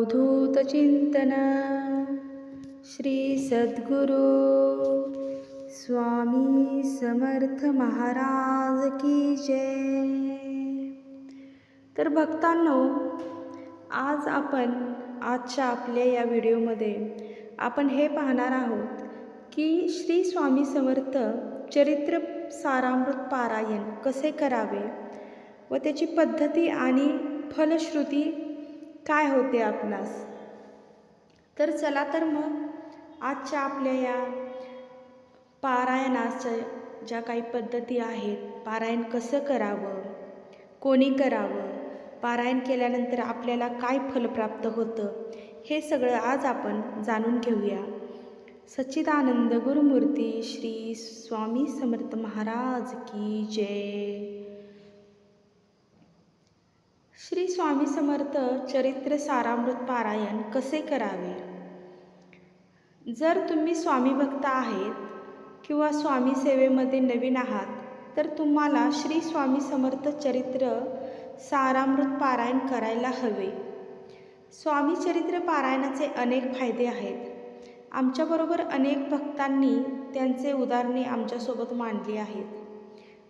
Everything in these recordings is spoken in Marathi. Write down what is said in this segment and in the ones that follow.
अवधूत चिंतन श्री सद्गुरु स्वामी समर्थ महाराज की जय। तर भक्तांनो आज आपण आजच्या आपल्या या व्हिडिओमध्ये आपण हे पाहणार आहोत की श्री स्वामी समर्थ चरित्र सारामृत पारायण कसे करावे व त्याची पद्धती आणि फलश्रुती काय होते आपणास? तर चला तर मग आजच्या आपल्या या पारायणाच्या ज्या काही पद्धती आहेत पारायण कसं करावं? कोणी करावं? पारायण केल्यानंतर आपल्याला काय फल प्राप्त होतं? हे सगळं आज आपण जाणून घेऊया. सच्चिदानंद गुरुमूर्ती श्री स्वामी समर्थ महाराज की जय. श्री स्वामी समर्थ चरित्र सारामृत पारायण कसे करावे? जर तुम्ही स्वामी भक्त आहेत किंवा स्वामी सेवेमध्ये नवीन आहात तर तुम्हाला श्री स्वामी समर्थ चरित्र सारामृत पारायण करायला हवे. स्वामी चरित्र पारायणाचे अनेक फायदे आहेत. आमच्याबरोबर अनेक भक्तांनी त्यांचे उदाहरणे आमच्यासोबत मांडली आहेत.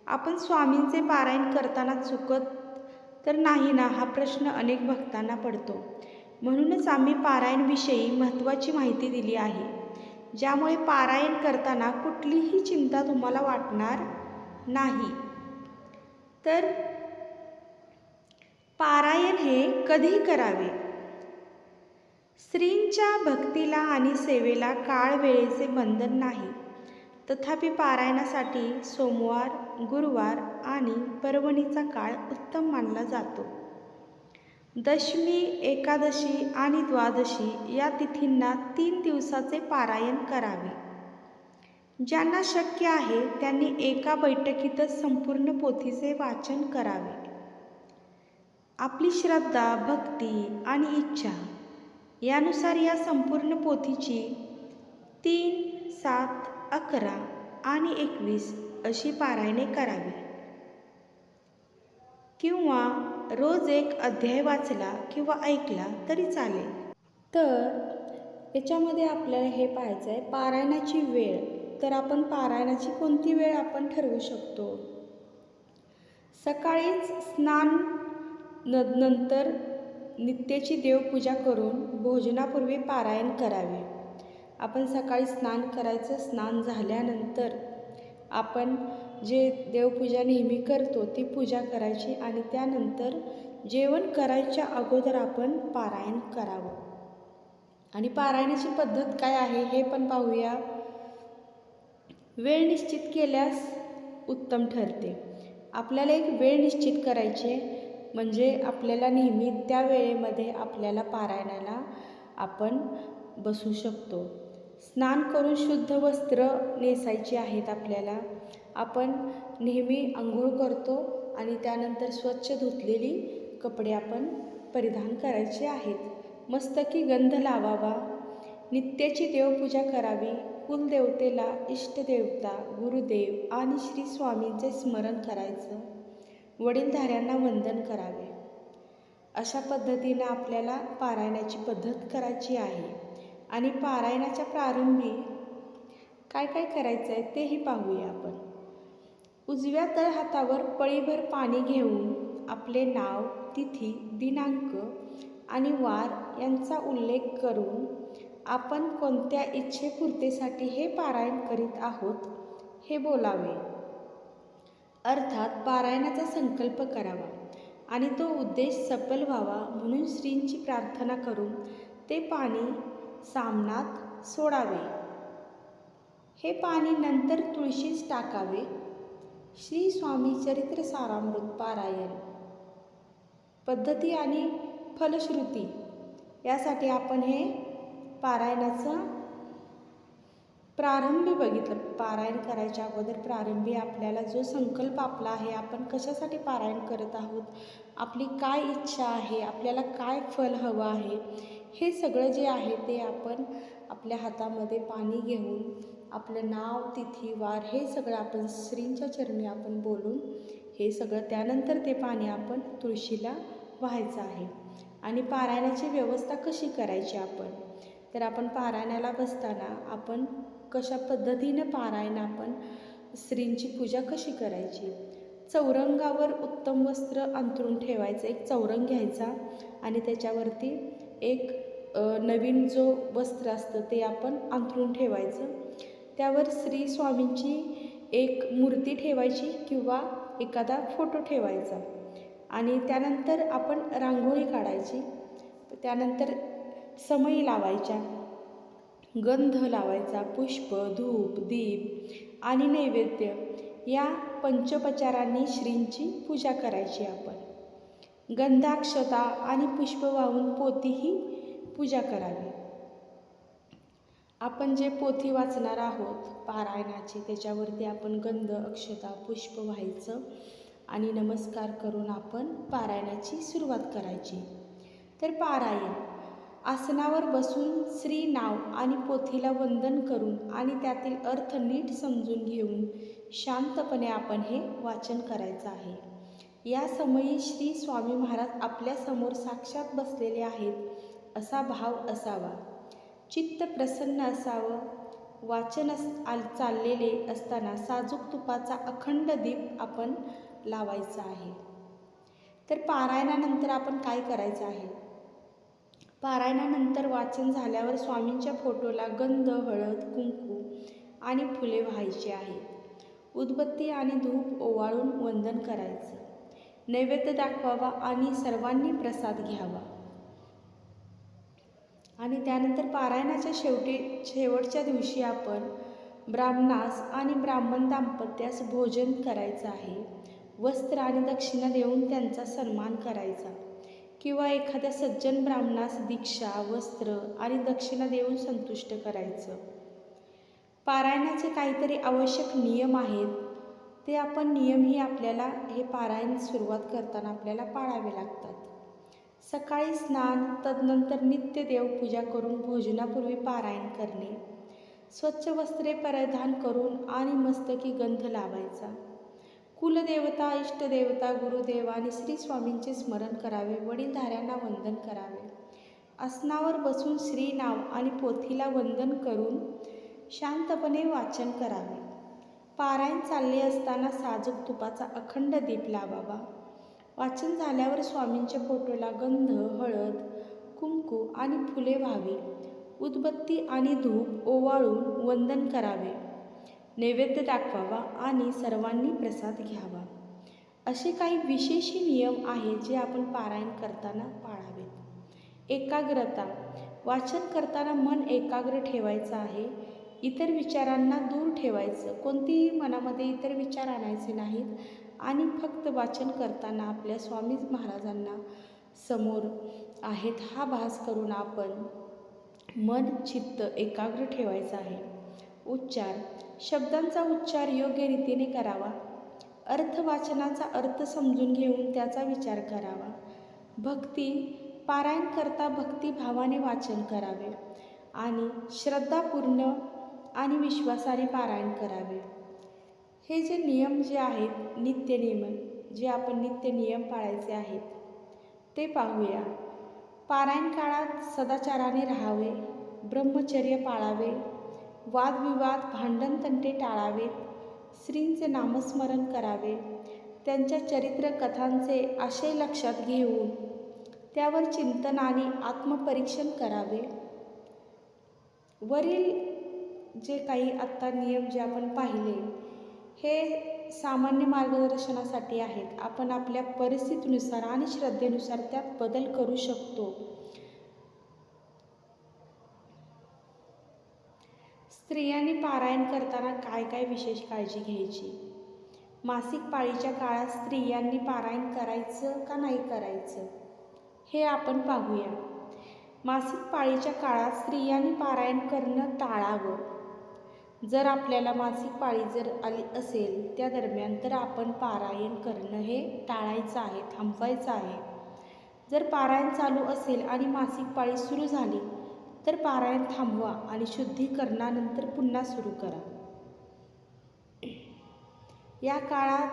आपण स्वामींचे पारायण करताना चुकत तर नाही ना हा प्रश्न अनेक भक्तांना पडतो. म्हणूनच आम्ही पारायणविषयी महत्त्वाची माहिती दिली आहे. ज्यामुळे पारायण करताना कुठलीही चिंता तुम्हाला वाटणार नाही. तर पारायण हे कधी करावे? स्त्रींच्या भक्तीला आणि सेवेला काळ वेळेचे बंधन नाही. तथापि पारायणासाठी सोमवार गुरुवार आणि पर्वणीचा काळ उत्तम मानला जातो. दशमी एकादशी आणि द्वादशी या तिथींना तीन दिवसाचे पारायण करावे. ज्यांना शक्य आहे त्यांनी एका बैठकीतच संपूर्ण पोथीचे वाचन करावे. आपली श्रद्धा भक्ती आणि इच्छा यानुसार या संपूर्ण पोथीची तीन सात अकरा आणि एकवीस अशी पारायणे करावी. किंवा रोज एक अध्याय वाचला किंवा ऐकला तरी चालेल. तर याच्यामध्ये आपल्याला हे पाहायचं आहे पारायणाची वेळ. तर आपण पारायणाची कोणती वेळ आपण ठरवू शकतो? सकाळीच स्नान न नंतर नित्याची देवपूजा करून भोजनापूर्वी पारायण करावे. आपण सकाळी स्नान करायचं स्नान झाल्यानंतर आपण जे देवपूजा नेहमी करतो ती पूजा करायची आणि त्यानंतर जेवण करायच्या अगोदर आपण पारायण करावं. आणि पारायणाची पद्धत काय आहे हे पण पाहूया. वेळ निश्चित केल्यास उत्तम ठरते. आपल्याला एक वेळ निश्चित करायची म्हणजे आपल्याला नेहमी त्या वेळेमध्ये आपल्याला पारायणाला आपण बसू शकतो. स्नान करून शुद्ध वस्त्र नेसायची आहेत आपल्याला. आपण नेहमी आंघोळ करतो आणि त्यानंतर स्वच्छ धुतलेली कपडे आपण परिधान करायचे आहेत. मस्तकी गंध लावावा. नित्याची देवपूजा करावी. कुलदेवतेला इष्टदेवता गुरुदेव आणि श्री स्वामींचे स्मरण करायचं. वडीलधाऱ्यांना वंदन करावे. अशा पद्धतीनं आपल्याला पारायणाची पद्धत करायची आहे. आणि पारायणाच्या प्रारंभी काय काय करायचं आहे तेही पाहूया आपण. उजव्या तळ हातावर पळीभर पाणी घेऊन आपले नाव तिथी दिनांक आणि वार यांचा उल्लेख करून आपण कोणत्या इच्छेपूर्तीसाठी हे पारायण करीत आहोत हे बोलावे. अर्थात पारायणाचा संकल्प करावा आणि तो उद्देश सफल व्हावा म्हणून श्रींची प्रार्थना करून ते पाणी सामनात सोडावे. हे पाणी नंतर तुळशीस टाकावे श्री स्वामी चरित्र सारामृत पारायण. पद्धती आणि फलश्रुती यासाठी आपण हे पारायणाचं प्रारंभी बघितलं. पारायण करायच्या अगोदर प्रारंभी आपल्याला जो संकल्प आपला आहे आपण कशासाठी पारायण करत आहोत आपली काय इच्छा आहे आपल्याला काय फल हवं आहे हे सगळं जे आहे ते आपण आपल्या हातामध्ये पाणी घेऊन आपलं नाव तिथी वार हे सगळं आपण श्रींच्या चरणी आपण बोलून हे सगळं त्यानंतर ते पाणी आपण तुळशीला व्हायचं आहे. आणि पारायणाची व्यवस्था कशी करायची आपण? तर आपण पारायणाला बसताना आपण कशा पद्धतीनं पारायण आपण स्त्रींची पूजा कशी करायची? चौरंगावर उत्तम वस्त्र अंतरून ठेवायचं एक चौरंग घ्यायचा आणि त्याच्यावरती एक नवीन जो वस्त्र असतं ते आपण अंथरून ठेवायचं. त्यावर श्री स्वामींची एक मूर्ती ठेवायची किंवा एखादा फोटो ठेवायचा. आणि त्यानंतर आपण रांगोळी काढायची. त्यानंतर समई लावायच्या. गंध लावायचा पुष्प धूप दीप आणि नैवेद्य या पंचोपचारांनी श्रींची पूजा करायची आपण. गंधाक्षता आणि पुष्प वाहून पोतीही पूजा करावी. आपण जे पोथी वाचणार आहोत पारायणाची त्याच्यावरती आपण गंध अक्षता पुष्प व्हायचं आणि नमस्कार करून आपण पारायणाची सुरुवात करायची. तर पारायण आसनावर बसून श्री नाव आणि पोथीला वंदन करून आणि त्यातील अर्थ नीट समजून घेऊन शांतपणे आपण हे वाचन करायचं आहे. या समयी श्री स्वामी महाराज आपल्यासमोर साक्षात बसलेले आहेत असा भाव असावा. चित्त प्रसन्न असावं. वाचन अस आल चाललेले असताना साजूक तुपाचा अखंड दीप आपण लावायचा आहे. तर पारायणानंतर आपण काय करायचं आहे? पारायणानंतर वाचन झाल्यावर स्वामींच्या फोटोला गंध हळद कुंकू आणि फुले व्हायची आहेत उदबत्ती आणि धूप ओवाळून वंदन करायचं. नैवेद्य दाखवावा आणि सर्वांनी प्रसाद घ्यावा. आणि त्यानंतर पारायणाच्या शेवटी शेवटच्या दिवशी आपण ब्राह्मणास आणि ब्राह्मण दाम्पत्यास भोजन करायचं आहे. वस्त्र आणि दक्षिणा देऊन त्यांचा सन्मान करायचा. किंवा एखाद्या सज्जन ब्राह्मणास दीक्षा वस्त्र आणि दक्षिणा देऊन संतुष्ट करायचं. पारायणाचे काहीतरी आवश्यक नियम आहेत. ते आपण नियमही आपल्याला हे पारायण सुरुवात करताना आपल्याला पाळावे लागतात. सकाळी स्नान तदनंतर नित्य देवपूजा करून भोजनापूर्वी पारायण करणे. स्वच्छ वस्त्रे परिधान करून आणि मस्तकी गंध लावायचा. कुलदेवता इष्टदेवता गुरुदेव आणि श्री स्वामींचे स्मरण करावे वडीलधाऱ्यांना वंदन करावे. आसनावर बसून श्री नाव आणि पोथीला वंदन करून शांतपणे वाचन करावे. पारायण चालले असताना साजूक तुपाचा अखंड दीप लावावा. वाचन झाल्यावर स्वामींच्या फोटोला गंध हळद कुंकू आणि फुले व्हावी. उदबत्ती आणि धूप ओवाळून वंदन करावे. नैवेद्य दाखवावा आणि सर्वांनी प्रसाद घ्यावा. असे काही विशेष नियम आहेत जे आपण पारायण करताना पाळावेत. एकाग्रता. वाचन करताना मन एकाग्र ठेवायचं आहे. इतर विचारांना दूर ठेवायचं. कोणतीही मनामध्ये इतर विचार आणायचे नाहीत. आणि फक्त वाचन करताना आपल्या स्वामी महाराजांना समोर आहेत हा भास करून आपण मन चित्त एकाग्र ठेवायचं आहे. उच्चार. शब्दांचा उच्चार योग्य रीतीने करावा. अर्थ वाचनाचा अर्थ समजून घेऊन त्याचा विचार करावा. भक्ती. पारायण करता भक्तिभावाने वाचन करावे आणि श्रद्धापूर्ण आणि विश्वासाने पारायण करावे. हे जे नियम जे आहेत नित्यनियम जे आपण नित्य नियम पाळायचे आहेत ते पाहूया. पारायण काळात सदाचाराने राहावे ब्रह्मचर्य पाळावे वादविवाद भांडण तंटे टाळावेत श्रींचे नामस्मरण करावे त्यांच्या चरित्र कथांचे आशय लक्षात घेऊन त्यावर चिंतन आणि आत्मपरीक्षण करावे. वरील जे काही आत्ता नियम जे आपण पाहिले हे सामान्य मार्गदर्शनासाठी आहेत. आपण आपल्या परिस्थितीनुसार आणि श्रद्धेनुसार त्यात बदल करू शकतो. स्त्रियांनी पारायण करताना काय काय विशेष काळजी घ्यायची? मासिक पाळीच्या काळात स्त्रियांनी पारायण करायचं का नाही करायचं? हे आपण पाहूया. मासिक पाळीच्या काळात स्त्रियांनी पारायण करणं टाळावं. जर आपल्याला मासिक पाळी जर आली असेल त्या दरम्यान तर आपण पारायण करणं हे टाळायचं आहे थांबवायचं आहे. जर पारायण चालू असेल आणि मासिक पाळी सुरू झाली तर पारायण थांबवा आणि शुद्धीकरणानंतर पुन्हा सुरू करा. या काळात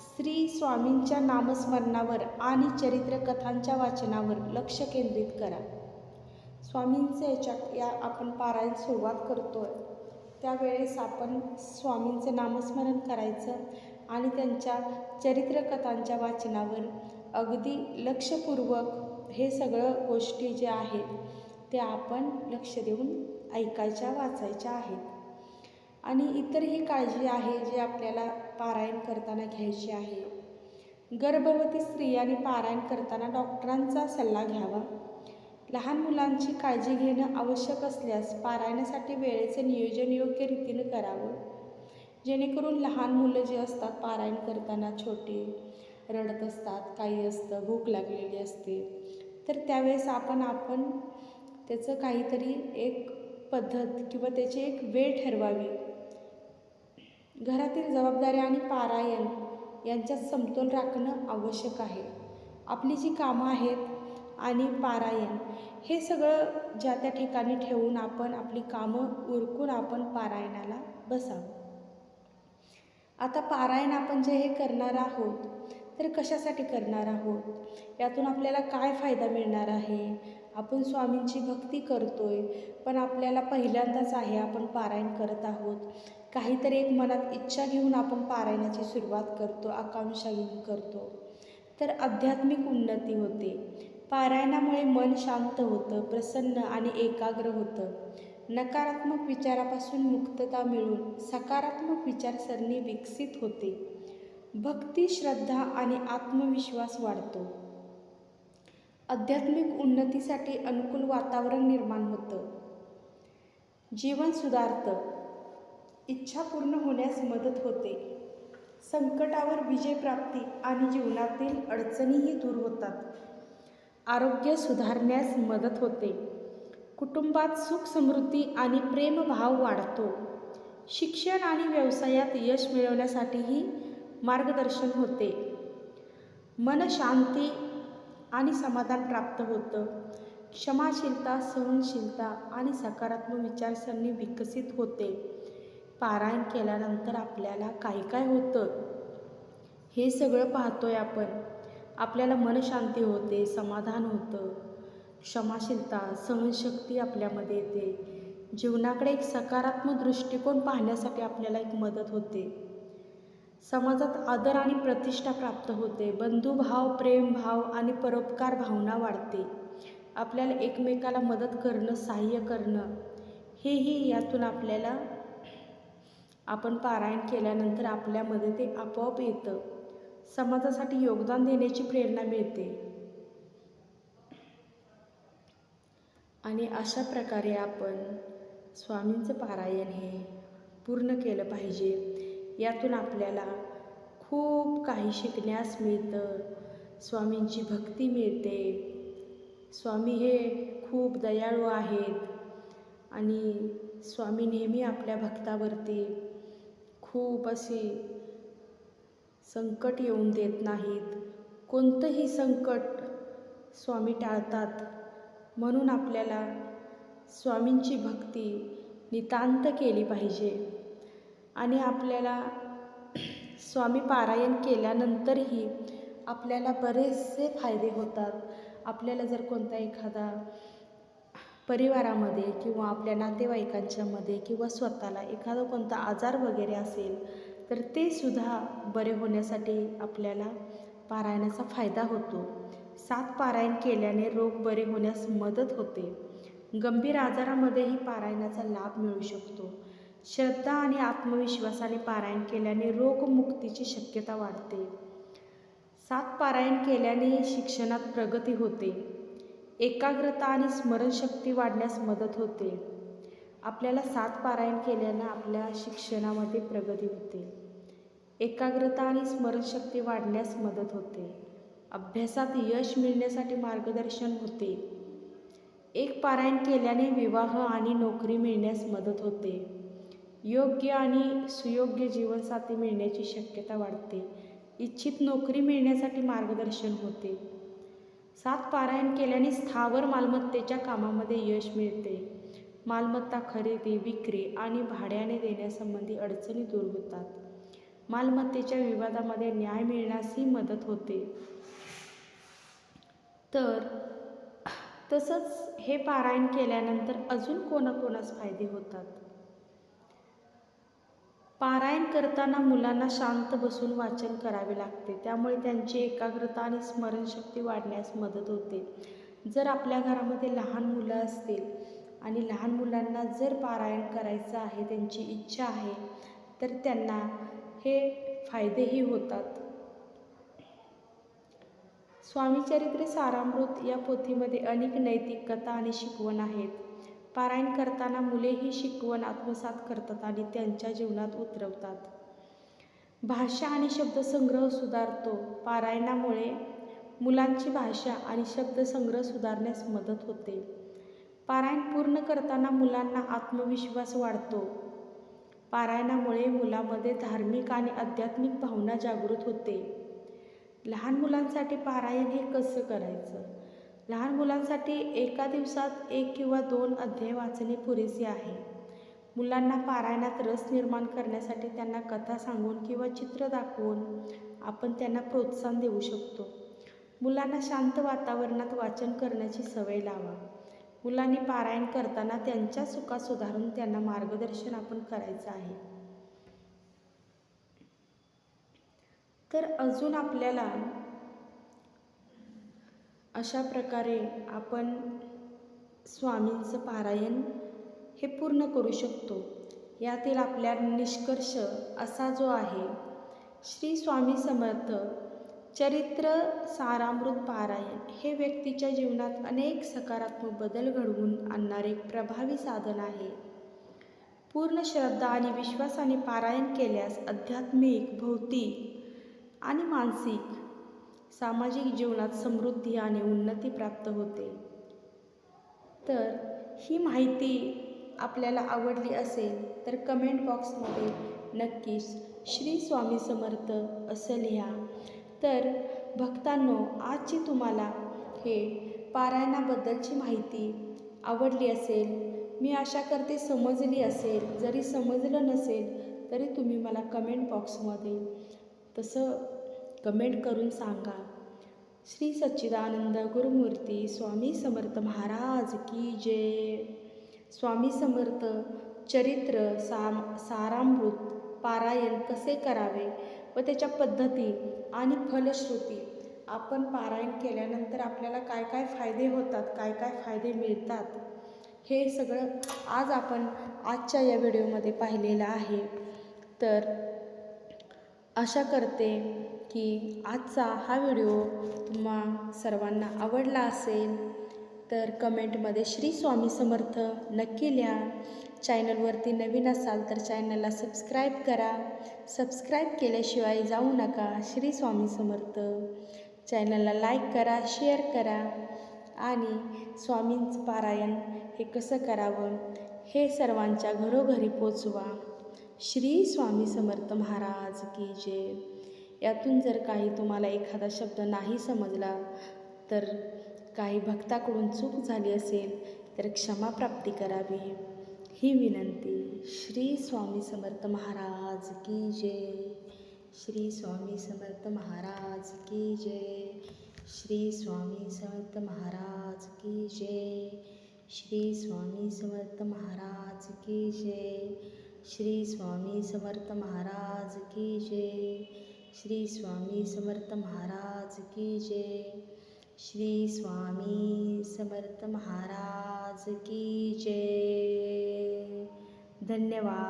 श्री स्वामींच्या नामस्मरणावर आणि चरित्रकथांच्या वाचनावर लक्ष केंद्रित करा. स्वामींचे याच्यात या आपण पारायण सुरुवात करतो आहे त्यावेळेस आपण स्वामींचं नामस्मरण करायचं आणि त्यांच्या चरित्रकथांच्या वाचनावर अगदी लक्षपूर्वक हे सगळं गोष्टी ज्या आहेत ते आपण लक्ष देऊन ऐकायच्या वाचायच्या आहेत. आणि इतरही काळजी आहे जी आपल्याला पारायण करताना घ्यायची आहे. गर्भवती स्त्रियांनी पारायण करताना डॉक्टरांचा सल्ला घ्यावा. लहान मुलांची काळजी घेणं आवश्यक असल्यास पारायणासाठी वेळेचे नियोजन योग्य रीतीनं करावं. जेणेकरून लहान मुलं जे असतात पारायण करताना छोटी रडत असतात काही असतं भूक लागलेली असते तर त्यावेळेस आपण आपण त्याचं काहीतरी एक पद्धत किंवा त्याची एक वेळ ठरवावी. घरातील जबाबदाऱ्या आणि पारायण यांच्यात समतोल राखणं आवश्यक आहे. आपली जी कामं आहेत आणि पारायण. हे सगळं ज्या त्या ठिकाणी ठेवून आपण आपली कामं उरकून आपण पारायणाला बसावं. आता पारायण आपण जे हे करणार आहोत तर कशासाठी करणार आहोत? यातून आपल्याला काय फायदा मिळणार आहे? आपण स्वामींची भक्ती करतोय पण आपल्याला पहिल्यांदाच आहे आपण पारायण करत आहोत. काहीतरी एक मनात इच्छा घेऊन आपण पारायणाची सुरुवात करतो आकांक्षा घेऊन करतो. तर आध्यात्मिक उन्नती होते. पारायणामुळे मन शांत होतं प्रसन्न आणि एकाग्र होतं. नकारात्मक विचारापासून मुक्तता मिळून सकारात्मक विचारसरणी विकसित होते. भक्ती श्रद्धा आणि आत्मविश्वास वाढतो. आध्यात्मिक उन्नतीसाठी अनुकूल वातावरण निर्माण होतं. जीवन सुधारतं. इच्छा पूर्ण होण्यास मदत होते. संकटावर विजयप्राप्ती आणि जीवनातील अडचणीही दूर होतात. आरोग्य सुधारण्यास मदत होते. कुटुंबात सुख समृद्धी आणि प्रेमभाव वाढतो. शिक्षण आणि व्यवसायात यश मिळवण्यासाठीही मार्गदर्शन होते. मन शांती आणि समाधान प्राप्त होतं. क्षमाशीलता सहनशीलता आणि सकारात्मक विचारसरणी विकसित होते. पारायण केल्यानंतर आपल्याला काय काय होतं? हे सगळं पाहतोय आपण. आपल्याला मनशांती होते समाधान होतं. क्षमाशीलता सहनशक्ती आपल्यामध्ये येते. जीवनाकडे एक सकारात्मक दृष्टिकोन पाहण्यासाठी आपल्याला एक मदत होते. समाजात आदर आणि प्रतिष्ठा प्राप्त होते. बंधुभाव प्रेमभाव आणि परोपकार भावना वाढते. आपल्याला एकमेकाला मदत करणं सहाय्य करणं हेही यातून आपल्याला आपण पारायण केल्यानंतर आपल्यामध्ये ते आपोआप येतं. समाजासाठी योगदान देण्याची प्रेरणा मिळते. आणि अशा प्रकारे आपण स्वामींचं पारायण हे पूर्ण केलं पाहिजे. यातून आपल्याला खूप काही शिकण्यास मिळतं. स्वामींची भक्ती मिळते. स्वामी हे खूप दयाळू आहेत. आणि स्वामी नेहमी आपल्या भक्तावरती खूप अशी संकट येऊन देत नाहीत. कोणतंही संकट स्वामी टाळतात. म्हणून आपल्याला स्वामींची भक्ती नितांत केली पाहिजे. आणि आपल्याला स्वामी पारायण केल्यानंतरही आपल्याला बरेचसे फायदे होतात. आपल्याला जर कोणता एखादा परिवारामध्ये किंवा आपल्या नातेवाईकांच्यामध्ये किंवा स्वतःला एखादा कोणता आजार वगैरे असेल तर ते सुद्धा बरे होण्यासाठी आपल्याला पारायणाचा फायदा होतो. सात पारायण केल्याने रोग बरे होण्यास मदत होते. गंभीर आजारामध्येही पारायणाचा लाभ मिळू शकतो. श्रद्धा आणि आत्मविश्वासाने पारायण केल्याने रोगमुक्तीची शक्यता वाढते. सात पारायण केल्याने शिक्षणात प्रगती होते. एकाग्रता आणि स्मरणशक्ती वाढण्यास मदत होते. आपल्याला सात पारायण केल्यानं आपल्या शिक्षणामध्ये प्रगती होते. एकाग्रता आणि स्मरणशक्ती वाढण्यास मदत होते. अभ्यासात यश मिळण्यासाठी मार्गदर्शन होते. एक पारायण केल्याने विवाह आणि नोकरी मिळण्यास मदत होते. योग्य आणि सुयोग्य जीवनसाथी मिळण्याची शक्यता वाढते. इच्छित नोकरी मिळण्यासाठी मार्गदर्शन होते. सात पारायण केल्याने स्थावर मालमत्तेच्या कामामध्ये यश मिळते. मालमत्ता खरेदी विक्री आणि भाड्याने देण्यासंबंधी अडचणी दूर होतात. मालमत्तेच्या विवादामध्ये न्याय मिळण्यासही मदत होते. तर तसंच हे पारायण केल्यानंतर अजून कोणाकोणास फायदे होतात? पारायण करताना मुलांना शांत बसून वाचन करावे लागते. त्यामुळे त्यांची एकाग्रता आणि स्मरणशक्ती वाढण्यास मदत होते. जर आपल्या घरामध्ये लहान मुलं असतील आणि लहान मुलांना जर पारायण करायचं आहे त्यांची इच्छा आहे तर त्यांना हे फायदेही होतात. स्वामीचरित्रे सारामृत या पोथीमध्ये अनेक नैतिक कथा आणि शिकवण आहेत. पारायण करताना मुले ही शिकवण आत्मसात करतात आणि त्यांच्या जीवनात उतरवतात. भाषा आणि शब्दसंग्रह सुधारतो. पारायणामुळे मुलांची भाषा आणि शब्दसंग्रह सुधारण्यास मदत होते. पारायण पूर्ण करताना मुलांना आत्मविश्वास वाढतो. पारायणामुळे मुलामध्ये धार्मिक आणि आध्यात्मिक भावना जागृत होते. लहान मुलांसाठी पारायण हे कसं करायचं? लहान मुलांसाठी एका दिवसात एक किंवा दोन अध्याय वाचणे पुरेसे आहे. मुलांना पारायणात रस निर्माण करण्यासाठी त्यांना कथा सांगून किंवा चित्र दाखवून आपण त्यांना प्रोत्साहन देऊ शकतो. मुलांना शांत वातावरणात वाचन करण्याची सवय लावा. मुलांनी पारायण करताना त्यांच्या चुका सुधारून त्यांना मार्गदर्शन आपण करायचं आहे. तर अजून आपल्याला अशा प्रकारे आपण स्वामींचं पारायण हे पूर्ण करू शकतो. यातील आपल्या निष्कर्ष असा जो आहे श्री स्वामी समर्थ चरित्र सारामृत पारायण हे व्यक्तीच्या जीवनात अनेक सकारात्मक बदल घडवून आणणारे एक प्रभावी साधन आहे. पूर्ण श्रद्धा आणि विश्वासाने पारायण केल्यास आध्यात्मिक भौतिक आणि मानसिक सामाजिक जीवनात समृद्धी आणि उन्नती प्राप्त होते. तर ही माहिती आपल्याला आवडली असेल तर कमेंट बॉक्समध्ये नक्कीच श्री स्वामी समर्थ असं लिहा. तर भक्तांनो आजची तुम्हाला हे पारायणाबद्दलची माहिती आवडली असेल मी आशा करते समजली असेल जरी समजलं नसेल तरी तुम्ही मला कमेंट बॉक्समध्ये तसं कमेंट करून सांगा. श्री सच्चिदानंद गुरुमूर्ती स्वामी समर्थ महाराज की जय. स्वामी समर्थ चरित्र साम सारामृत पारायण कसे करावे? व त्याच्या पद्धती आणि फलश्रुती आपण पारायण केल्यानंतर आपल्याला काय काय फायदे होतात काय काय फायदे मिळतात हे सगळं आज आपण आजच्या या व्हिडिओमध्ये पाहिलेलं आहे. तर आशा करते की आजचा हा व्हिडिओ तुम्हा सर्वांना आवडला असेल. तर कमेंटमध्ये श्री स्वामी समर्थ नक्की लिहा. चॅनलवरती नवीन असाल तर चॅनलला सबस्क्राईब करा. सबस्क्राईब केल्याशिवाय जाऊ नका. श्री स्वामी समर्थ. चॅनलला लाईक करा शेअर करा. आणि स्वामींचं पारायण हे कसं करावं हे सर्वांच्या घरोघरी पोचवा. श्री स्वामी समर्थ महाराज की जय. यातून जर काही तुम्हाला एखादा शब्द नाही समजला तर काही भक्ताकडून चूक झाली असेल तर क्षमा प्राप्ती करावी. ही विनंती श्री स्वामी समर्थ महाराज की जय. श्री स्वामी समर्थ महाराज की जय. श्री स्वामी समर्थ महाराज की जय. श्री स्वामी समर्थ महाराज की जय. श्री स्वामी समर्थ महाराज की जय. श्री स्वामी समर्थ महाराज की जय. श्री स्वामी समर्थ महाराज की जय. धन्यवाद.